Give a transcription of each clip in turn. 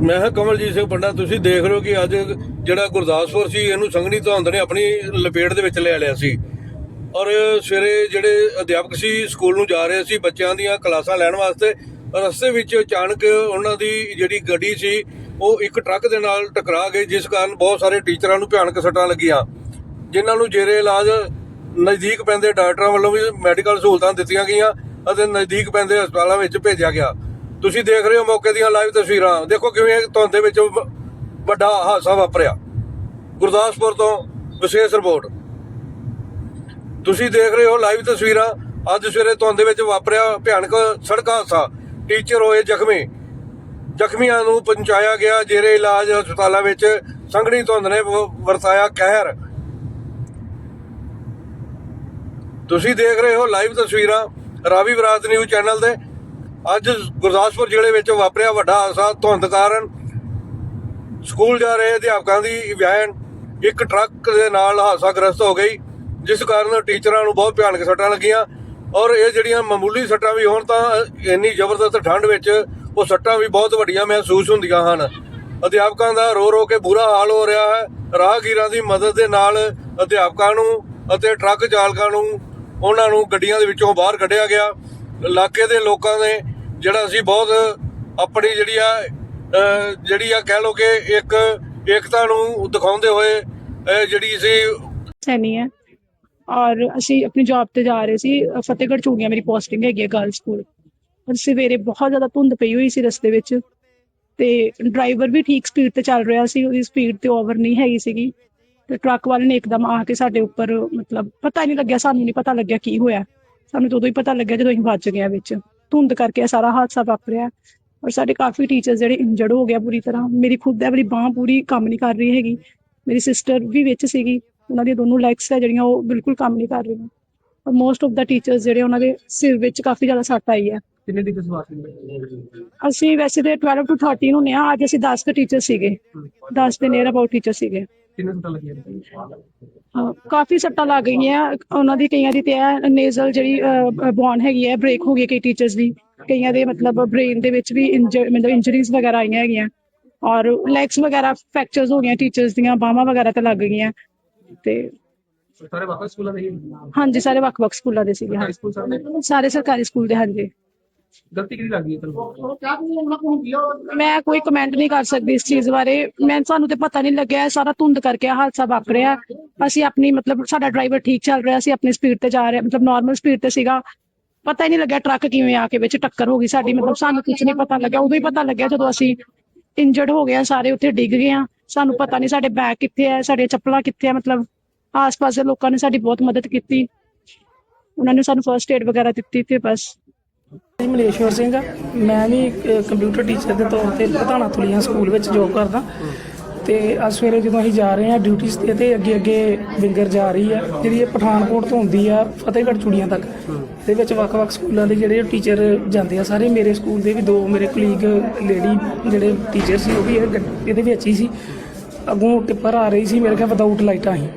ਮੈਂ ਹਾਂ ਕਮਲਜੀਤ ਸਿੰਘ ਪੰਡਾ, ਤੁਸੀਂ ਦੇਖ ਰਹੇ ਹੋ ਕਿ ਅੱਜ ਜਿਹੜਾ ਗੁਰਦਾਸਪੁਰ ਸੀ, ਇਹਨੂੰ ਸੰਘਣੀ ਧੁੰਦ ਨੇ ਆਪਣੀ ਲਪੇਟ ਦੇ ਵਿੱਚ ਲੈ ਲਿਆ ਸੀ। ਔਰ ਸਵੇਰੇ ਜਿਹੜੇ ਅਧਿਆਪਕ ਸੀ, ਸਕੂਲ ਨੂੰ ਜਾ ਰਹੇ ਸੀ, ਬੱਚਿਆਂ ਦੀਆਂ ਕਲਾਸਾਂ ਲੈਣ ਵਾਸਤੇ, ਰਸਤੇ ਵਿੱਚ ਅਚਾਨਕ ਉਹਨਾਂ ਦੀ ਜਿਹੜੀ ਗੱਡੀ ਸੀ, ਉਹ ਇੱਕ ਟਰੱਕ ਦੇ ਨਾਲ ਟਕਰਾ ਗਈ, ਜਿਸ ਕਾਰਨ ਬਹੁਤ ਸਾਰੇ ਟੀਚਰਾਂ ਨੂੰ ਭਿਆਨਕ ਸੱਟਾਂ ਲੱਗੀਆਂ। ਜਿਨ੍ਹਾਂ ਨੂੰ ਜੇਰੇ ਇਲਾਜ ਨਜ਼ਦੀਕ ਪੈਂਦੇ ਡਾਕਟਰਾਂ ਵੱਲੋਂ ਵੀ ਮੈਡੀਕਲ ਸਹੂਲਤਾਂ ਦਿੱਤੀਆਂ ਗਈਆਂ ਅਤੇ ਨਜ਼ਦੀਕ ਪੈਂਦੇ ਹਸਪਤਾਲਾਂ ਵਿੱਚ ਭੇਜਿਆ ਗਿਆ। ਤੁਸੀਂ ਦੇਖ ਰਹੇ ਹੋ ਮੌਕੇ ਦੀਆਂ ਲਾਈਵ ਤਸਵੀਰਾਂ। ਦੇਖੋ ਕਿਵੇਂ ਧੁੰਦ ਦੇ ਵਿੱਚ ਵੱਡਾ ਹਾਦਸਾ ਵਾਪਰਿਆ। ਗੁਰਦਾਸਪੁਰ ਤੋਂ ਵਿਸ਼ੇਸ਼ ਰਿਪੋਰਟ। ਤੁਸੀਂ ਦੇਖ ਰਹੇ ਹੋ ਲਾਈਵ ਤਸਵੀਰਾਂ। ਅੱਜ ਸਵੇਰੇ ਧੁੰਦ ਦੇ ਵਿੱਚ ਵਾਪਰਿਆ ਭਿਆਨਕ ਸੜਕ ਹਾਦਸਾ। ਟੀਚਰ ਹੋਏ ਜ਼ਖਮੀ। ਜ਼ਖਮੀਆਂ ਨੂੰ ਪਹੁੰਚਾਇਆ ਗਿਆ ਜੇਰੇ ਇਲਾਜ ਹਸਪਤਾਲਾਂ ਵਿੱਚ। ਸੰਘਣੀ ਧੁੰਦ ਨੇ ਵਰਤਾਇਆ ਕਹਿਰ। ਤੁਸੀਂ ਦੇਖ ਰਹੇ ਹੋ ਲਾਈਵ ਤਸਵੀਰਾਂ। ਰਾਵੀ ਵਿਰਾਸਤ ਨਿਊਜ਼ ਚੈਨਲ ਦੇ ਅੱਜ ਗੁਰਦਾਸਪੁਰ ਜ਼ਿਲ੍ਹੇ ਵਿੱਚ ਵਾਪਰਿਆ ਵੱਡਾ ਹਾਦਸਾ। ਧੁੰਦ ਕਾਰਨ ਸਕੂਲ ਜਾ ਰਹੇ ਅਧਿਆਪਕਾਂ ਦੀ ਵੈਨ ਇੱਕ ਟਰੱਕ ਦੇ ਨਾਲ ਹਾਦਸਾਗ੍ਰਸਤ ਹੋ ਗਈ, ਜਿਸ ਕਾਰਨ ਟੀਚਰਾਂ ਨੂੰ ਬਹੁਤ ਭਿਆਨਕ ਸੱਟਾਂ ਲੱਗੀਆਂ। ਔਰ ਇਹ ਜਿਹੜੀਆਂ ਮਾਮੂਲੀ ਸੱਟਾਂ ਵੀ ਹੋਣ ਤਾਂ ਇੰਨੀ ਜ਼ਬਰਦਸਤ ਠੰਡ ਵਿੱਚ ਉਹ ਸੱਟਾਂ ਵੀ ਬਹੁਤ ਵੱਡੀਆਂ ਮਹਿਸੂਸ ਹੁੰਦੀਆਂ ਹਨ। ਅਧਿਆਪਕਾਂ ਦਾ ਰੋ ਰੋ ਕੇ ਬੁਰਾ ਹਾਲ ਹੋ ਰਿਹਾ ਹੈ। ਰਾਹਗੀਰਾਂ ਦੀ ਮਦਦ ਦੇ ਨਾਲ ਅਧਿਆਪਕਾਂ ਨੂੰ ਅਤੇ ਟਰੱਕ ਚਾਲਕਾਂ ਨੂੰ ਉਹਨਾਂ ਨੂੰ ਗੱਡੀਆਂ ਦੇ ਵਿੱਚੋਂ ਬਾਹਰ ਕੱਢਿਆ ਗਿਆ। ਇਲਾਕੇ ਦੇ ਲੋਕਾਂ ਨੇ ਜਿਹੜਾ ਅਸੀਂ ਬਹੁਤ ਆਪਣੀ ਜਿਹੜੀ ਆ ਜਿਹੜੀ ਆ ਕਹਿ ਲੋ ਕਿ ਇੱਕ ਏਕਤਾ ਨੂੰ ਦਿਖਾਉਂਦੇ ਹੋਏ ਜਿਹੜੀ ਸੀ ਸੈਣੀ ਹੈ। ਔਰ ਅਸੀਂ ਆਪਣੀ ਜੌਬ ਤੇ ਜਾ ਰਹੇ ਸੀ ਫਤਿਹਗੜ੍ਹ ਚੂੜੀਆਂ ਮੇਰੀ ਪੋਸਟਿੰਗ ਹੈਗੀ ਹੈ ਗਰਲ ਸਕੂਲ ਔਰ ਸਵੇਰੇ ਬਹੁਤ ਜ਼ਿਆਦਾ ਧੁੰਦ ਪਈ ਹੋਈ ਸੀ ਰਸਤੇ ਵਿੱਚ ਤੇ ਡਰਾਈਵਰ ਵੀ ਠੀਕ ਸਪੀਡ ਤੇ ਚੱਲ ਰਿਹਾ ਸੀ, ਉਹਦੀ ਸਪੀਡ ਤੇ ਓਵਰ ਨਹੀਂ ਹੈਗੀ ਸੀਗੀ। ਤੇ ਟਰੱਕ ਵਾਲੇ ਨੇ ਇੱਕਦਮ ਆ ਕੇ ਸਾਡੇ ਉੱਪਰ, ਮਤਲਬ ਪਤਾ ਹੀ ਨਹੀਂ ਲੱਗਿਆ, ਸਾਨੂੰ ਨਹੀਂ ਪਤਾ ਲੱਗਿਆ ਕੀ ਹੋਇਆ। ਸਾਨੂੰ ਉਦੋਂ ਹੀ ਪਤਾ ਲੱਗਿਆ ਜਦੋਂ ਅਸੀਂ ਵੱਜ ਗਏ ਵਿੱਚ। ਧੁੰਦ ਕਰਕੇ ਸਾਰਾ ਹਾਦਸਾ ਵਾਪਰਿਆ ਔਰ ਸਾਡੇ ਕਾਫੀ ਟੀਚਰਸ ਜਿਹੜੇ ਇੰਜਰਡ ਹੋ ਗਿਆ ਪੂਰੀ ਤਰ੍ਹਾਂ। ਮੇਰੀ ਖੁਦ ਦਾ ਵਾਲੀ ਬਾਹ ਪੂਰੀ ਕੰਮ ਨਹੀਂ ਕਰ ਰਹੀ ਹੈਗੀ। ਮੇਰੀ ਸਿਸਟਰ ਵੀ ਵਿੱਚ ਸੀਗੀ। ਉਹਨਾਂ ਦੀਆਂ ਦੋਨੋਂ ਲੈਗਸ ਹੈ ਜਿਹੜੀਆਂ ਉਹ ਬਿਲਕੁਲ ਕੰਮ ਨਹੀਂ ਕਰ ਰਹੀਆਂ। ਔਰ ਮੋਸਟ ਆਫ ਦਾ ਟੀਚਰਸ ਜਿਹੜੇ ਉਹਨਾਂ ਦੇ ਸਿਰ ਵਿੱਚ ਕਾਫੀ ਜ਼ਿਆਦਾ ਸੱਟ ਆਈ ਹੈ। ਕਿੰਨੇ ਦੀ ਵਿਸ਼ਵਾਸ ਨਹੀਂ ਅਸੀਂ ਵੈਸੇ ਤੇ 12 ਤੋਂ 13 ਹੁੰਨੇ ਆ ਅੱਜ ਅਸੀਂ 10 ਕੁ ਟੀਚਰ ਸੀਗੇ। 10 ਦੇ ਨੀਅਰ ਅਬਾਊਟ ਟੀਚਰ ਸੀਗੇ। ਕਿੰਨੇ ਸੱਟਾਂ ਲੱਗੀਆਂ? ਕਾਫੀ ਸੱਟਾਂ ਲੱਗ ਗਈਆਂ। ਉਹਨਾਂ ਦੀ ਕਈਆਂ ਦੀ ਤੇ ਹੈ ਨੇਜ਼ਲ ਜਿਹੜੀ ਬੌਨ ਹੈਗੀ ਹੈ ਬ੍ਰੇਕ ਹੋ ਗਈ ਕਈ ਟੀਚਰਸ ਦੀ। ਕਈਆਂ ਦੇ ਮਤਲਬ ਬ੍ਰੇਨ ਦੇ ਵਿੱਚ ਵੀ ਮਤਲਬ ਇੰਜਰੀਜ਼ ਵਗੈਰਾ ਆਈਆਂ ਹੈਗੀਆਂ। ਔਰ ਲੈਗਸ ਵਗੈਰਾ ਫ੍ਰੈਕਚਰਸ ਹੋ ਗਈਆਂ ਟੀਚਰਸ ਦੀਆਂ ਬਾਹਾਂ ਵਗੈਰਾ ਤੇ ਲੱਗ ਗਈਆਂ। ਤੇ ਸਾਰੇ ਵਾਪਸ ਸਕੂਲਾਂ ਦੇ? ਹਾਂਜੀ ਸਾਰੇ ਵੱਖ-ਵੱਖ ਸਕੂਲਾਂ ਦੇ ਸੀਗੇ ਸਾਰੇ ਸਰਕਾਰੀ ਸਕੂਲ ਦੇ ਹਾਂਜੀ। ਗਲਤੀ ਕਿਹਦੀ ਲੱਗੀ ਹੈ ਤੁਹਾਨੂੰ? ਮੈਂ ਕੋਈ ਕਮੈਂਟ ਨਹੀਂ ਕਰ ਸਕਦੀ ਇਸ ਚੀਜ਼ ਬਾਰੇ। ਮੈਂ ਸਾਨੂੰ ਤੇ ਪਤਾ ਨਹੀਂ ਲੱਗਿਆ ਇਹ ਸਾਰਾ ਧੁੰਦ ਕਰਕੇ ਇਹ ਹਾਦਸਾ ਵਾਪਰਿਆ ਅਸੀਂ ਆਪਣੀ ਮਤਲਬ ਸਾਡਾ ਡਰਾਈਵਰ ਠੀਕ ਚੱਲ ਰਿਹਾ ਸੀ ਆਪਣੀ ਸਪੀਡ ਤੇ ਜਾ ਰਿਹਾ ਮਤਲਬ ਨਾਰਮਲ ਸਪੀਡ ਤੇ ਸੀਗਾ। ਪਤਾ ਹੀ ਨਹੀਂ ਲੱਗਿਆ ਟਰੱਕ ਕਿਵੇਂ ਆ ਕੇ ਵਿੱਚ ਟੱਕਰ ਹੋ ਗਈ ਸਾਡੀ। ਮਤਲਬ ਸਾਨੂੰ ਕੁਝ ਨਹੀਂ ਪਤਾ ਲੱਗਿਆ। ਉਦੋਂ ਹੀ ਪਤਾ ਲੱਗਿਆ ਜਦੋਂ ਅਸੀਂ ਇੰਜਰਡ ਹੋ ਗਏ ਆ ਸਾਰੇ ਉੱਥੇ ਡਿੱਗ ਗਏ ਆ। ਸਾਨੂੰ ਪਤਾ ਨਹੀਂ ਸਾਡੇ ਬੈਗ ਕਿੱਥੇ ਹੈ ਸਾਡੀਆਂ ਚੱਪਲਾਂ ਕਿੱਥੇ ਆ ਮਤਲਬ ਆਸ-ਪਾਸ ਦੇ ਲੋਕਾਂ ਨੇ ਸਾਡੀ ਬਹੁਤ ਮਦਦ ਕੀਤੀ। ਉਹਨਾਂ ਨੇ ਸਾਨੂੰ ਫਰਸਟ ਏਡ ਵਗੈਰਾ ਦਿੱਤੀ ਤੇ ਬਸ। ਜੀ, ਮਲੇਸ਼ਵਰ ਸਿੰਘ। ਆ ਮੈਂ ਵੀ ਇੱਕ ਕੰਪਿਊਟਰ ਟੀਚਰ ਦੇ ਤੌਰ ਤੇ ਪ੍ਰਧਾਨਾ ਤੁਲੀਆਂ ਸਕੂਲ ਵਿੱਚ ਜੋਬ ਕਰਦਾ। ਤੇ ਅੱਜ ਸਵੇਰੇ ਜਦੋਂ ਅਸੀਂ ਜਾ ਰਹੇ ਹਾਂ ਡਿਊਟੀਆਂ ਤੇ ਤੇ ਅੱਗੇ ਅੱਗੇ ਵਿੰਗਰ ਜਾ ਰਹੀ ਆ ਜਿਹੜੀ ਇਹ ਪਠਾਨਕੋਟ ਤੋਂ ਹੁੰਦੀ ਆ, ਫਤਿਹਗੜ੍ਹ ਚੂੜੀਆਂ ਤੱਕ। ਇਹਦੇ ਵਿੱਚ ਵੱਖ-ਵੱਖ ਸਕੂਲਾਂ ਦੇ ਜਿਹੜੇ ਟੀਚਰ ਜਾਂਦੇ ਆ, ਸਾਰੇ ਮੇਰੇ ਸਕੂਲ ਦੇ ਵੀ ਦੋ ਮੇਰੇ ਕਲੀਗ ਲੇਡੀ ਜਿਹੜੇ ਟੀਚਰ ਸੀ, ਉਹ ਵੀ ਇਹ ਗੱਡ- ਇਹਦੇ ਵਿੱਚ ਹੀ ਸੀ। ਅੱਗੋਂ ਟਿੱਪਰ ਆ ਰਹੀ ਸੀ, ਮੇਰੇ ਖਿਆਲ ਵਿਦਆਊਟ ਲਾਈਟਾਂ ਹੀ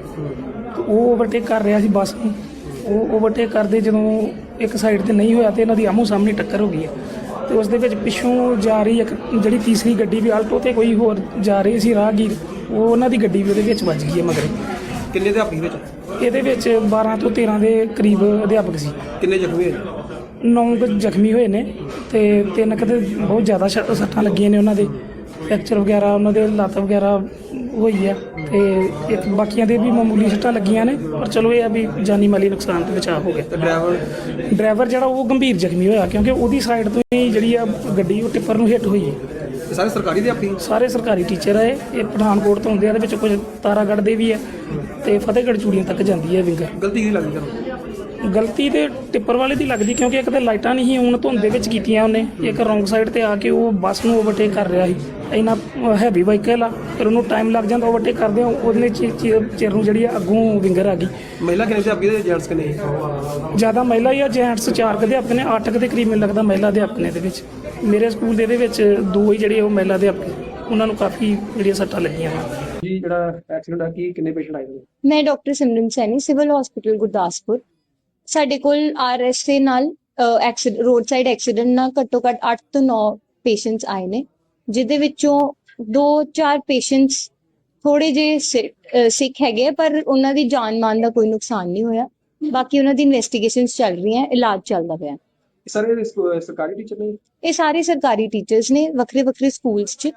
ਉਹ ਓਵਰਟੇਕ ਕਰ ਰਿਹਾ ਸੀ ਬੱਸ ਨੂੰ। ਉਹ ਓਵਰਟੇਕ ਕਰਦੇ ਜਦੋਂ ਇੱਕ ਸਾਈਡ ਤੇ ਨਹੀਂ ਹੋਇਆ ਤੇ ਇਹਨਾਂ ਦੀ ਆਮੋ ਸਾਹਮਣੇ ਟੱਕਰ ਹੋ ਗਈ ਹੈ। ਤੇ ਉਸ ਦੇ ਵਿੱਚ ਪਿੱਛੋਂ ਜਾ ਰਹੀ ਇੱਕ ਜਿਹੜੀ ਤੀਸਰੀ ਗੱਡੀ ਵੀ ਆਲਟੋ ਤੇ ਕੋਈ ਹੋਰ ਜਾ ਰਹੀ ਸੀ ਰਾਹਗੀਰ ਉਹ ਉਹਨਾਂ ਦੀ ਗੱਡੀ ਵੀ ਉਹਦੇ ਵਿੱਚ ਵੱਜ ਗਈ ਹੈ ਮਗਰ। ਕਿੰਨੇ ਅਧਿਆਪਕ ਵਿੱਚ? ਇਹਦੇ ਵਿੱਚ 12 ਤੋਂ 13 ਦੇ ਕਰੀਬ ਅਧਿਆਪਕ ਸੀ। ਕਿੰਨੇ ਜ਼ਖਮੀ ਹੋਏ? ਨੌ ਕੁ ਜ਼ਖਮੀ ਹੋਏ ਨੇ ਤੇ ਤਿੰਨ ਕੁ ਤੇ ਬਹੁਤ ਜ਼ਿਆਦਾ ਸੱਟਾਂ ਲੱਗੀਆਂ ਨੇ ਉਹਨਾਂ ਦੇ। ਫ੍ਰੈਕਚਰ ਵਗੈਰਾ ਉਹਨਾਂ ਦੇ ਲੱਤ ਵਗੈਰਾ ਹੋਈ ਆ ਤੇ ਇੱਕ ਬਾਕੀਆਂ ਦੇ ਵੀ ਮਾਮੂਲੀ ਸੱਟਾਂ ਲੱਗੀਆਂ ਨੇ ਪਰ ਚਲੋ ਇਹ ਆ ਵੀ ਜਾਨੀ ਮਾਲੀ ਨੁਕਸਾਨ ਤੋਂ ਬਚਾਅ ਹੋ ਗਿਆ। ਤੇ ਡਰਾਈਵਰ? ਡਰਾਈਵਰ ਜਿਹੜਾ ਉਹ ਗੰਭੀਰ ਜ਼ਖਮੀ ਹੋਇਆ ਕਿਉਂਕਿ ਉਹਦੀ ਸਾਈਡ ਤੋਂ ਹੀ ਜਿਹੜੀ ਆ ਗੱਡੀ ਉਹ ਟਿੱਪਰ ਨੂੰ ਹਿੱਟ ਹੋਈ ਹੈ। ਸਾਰੇ ਸਰਕਾਰੀ ਅਧਿਆਪਕ ਸਾਰੇ ਸਰਕਾਰੀ ਟੀਚਰ ਆ ਇਹ ਇਹ ਪਠਾਨਕੋਟ ਤੋਂ ਹੁੰਦੇ ਆ ਇਹਦੇ ਵਿੱਚ ਕੁਝ ਤਾਰਾਗੜ੍ਹ ਦੇ ਵੀ ਆ ਤੇ ਫਤਿਹਗੜ੍ਹ ਚੂੜੀਆਂ ਤੱਕ ਜਾਂਦੀ ਹੈ ਵਿੰਗਰ। ਗਲਤੀ ਕਿਹਦੀ ਲੱਗੀ ਤੁਹਾਨੂੰ? ਗਲਤੀ ਤੇ ਟਿੱਪਰ ਵਾਲੇ ਦੀ ਲੱਗਦੀ ਕਿਉਂਕਿ ਇੱਕ ਤੇ ਲਾਈਟਾਂ ਨਹੀਂ ਸੀ ਹੁਣ ਧੁੰਦ ਦੇ ਵਿੱਚ ਕੀਤੀਆਂ ਉਹਨੇ। ਇੱਕ ਰੋਂਗ ਸਾਈਡ ਤੇ ਆ ਕੇ ਉਹ ਬੱਸ ਨੂੰ ਓਵਰਟੇਕ ਕਰ ਰਿਹਾ ਸੀ। ਇੰਨਾ ਹੈਵੀ ਵਾਹੀਕਲ ਆ ਫਿਰ ਉਹਨੂੰ ਟਾਈਮ ਲੱਗ ਜਾਂਦਾ ਓਵਰਟੇਕ ਕਰਦੇ ਆ ਉਹਨੇ ਚਿਰ ਨੂੰ ਜਿਹੜੀ ਆ ਅੱਗੋਂ ਵਿੰਗਰ ਆ ਗਈ। ਮਹਿਲਾ ਕਿੰਨੇ ਅਧਿਆਪਕ ਦੇ ਜੈਂਟਸ ਕਿੰਨੇ? ਜ਼ਿਆਦਾ ਮਹਿਲਾ ਜਾਂ ਜੈਂਟਸ ਚਾਰ ਕੁ ਅਧਿਆਪਕ ਨੇ ਅੱਠ ਕੁ ਦੇ ਕਰੀਬ ਮੈਨੂੰ ਲੱਗਦਾ ਮਹਿਲਾ ਅਧਿਆਪਕ ਨੇ ਇਹਦੇ ਵਿੱਚ। ਮੇਰੇ ਸਕੂਲ ਦੇ ਇਹਦੇ ਵਿੱਚ ਦੋ ਹੀ ਜਿਹੜੇ ਉਹ ਮਹਿਲਾ ਅਧਿਆਪਕ ਉਹਨਾਂ ਨੂੰ ਕਾਫੀ ਜਿਹੜੀਆਂ ਸੱਟਾਂ ਲੱਗੀਆਂ ਜੀ ਜਿਹੜਾ ਐਕਸੀਡੈਂਟ ਆ ਕੀ ਕਿੰਨੇ ਪੇਸ਼ੈਂਟ ਆਏ ਨੇ? ਮੈਂ doctor Simran Saini civil hospital Gurdaspur. ਸਾਡੇ ਕੋਲ ਆਰਐਸ ਦੇ ਨਾਲ ਐਕਸੀਡੈਂਟ ਰੋਡ ਸਾਈਡ ਐਕਸੀਡੈਂਟ ਨਾਲ ਘੱਟੋ ਘੱਟ 8 ਤੋਂ 9 ਪੇਸ਼ੈਂਟਸ ਆਏ ਨੇ ਜਿਹਦੇ ਵਿੱਚੋਂ ਦੋ ਚਾਰ ਪੇਸ਼ੈਂਟਸ ਥੋੜੇ ਜੇ ਸਿੱਖ ਹੈਗੇ ਪਰ ਉਹਨਾਂ ਦੀ ਜਾਨ ਮਾਲ ਦਾ ਕੋਈ ਨੁਕਸਾਨ ਨਹੀਂ ਹੋਇਆ। ਬਾਕੀ ਉਹਨਾਂ ਦੀ ਇਨਵੈਸਟੀਗੇਸ਼ਨਸ ਚੱਲ ਰਹੀਆਂ ਇਲਾਜ ਚੱਲਦਾ ਪਿਆ। ਸਾਰੇ ਇਹ ਸਕੂ- ਸਰਕਾਰੀ ਟੀਚਰ ਨੇ? ਇਹ ਸਾਰੇ ਸਰਕਾਰੀ ਟੀਚਰਸ ਨੇ ਵੱਖਰੇ ਵੱਖਰੇ ਸਕੂਲਸ 'ਚ।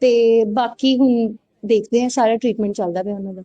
ਤੇ ਬਾਕੀ ਹੁਣ ਦੇਖਦੇ ਆ ਸਾਰਾ ਟ੍ਰੀਟਮੈਂਟ ਚੱਲਦਾ ਪਿਆ ਉਹਨਾਂ ਦਾ।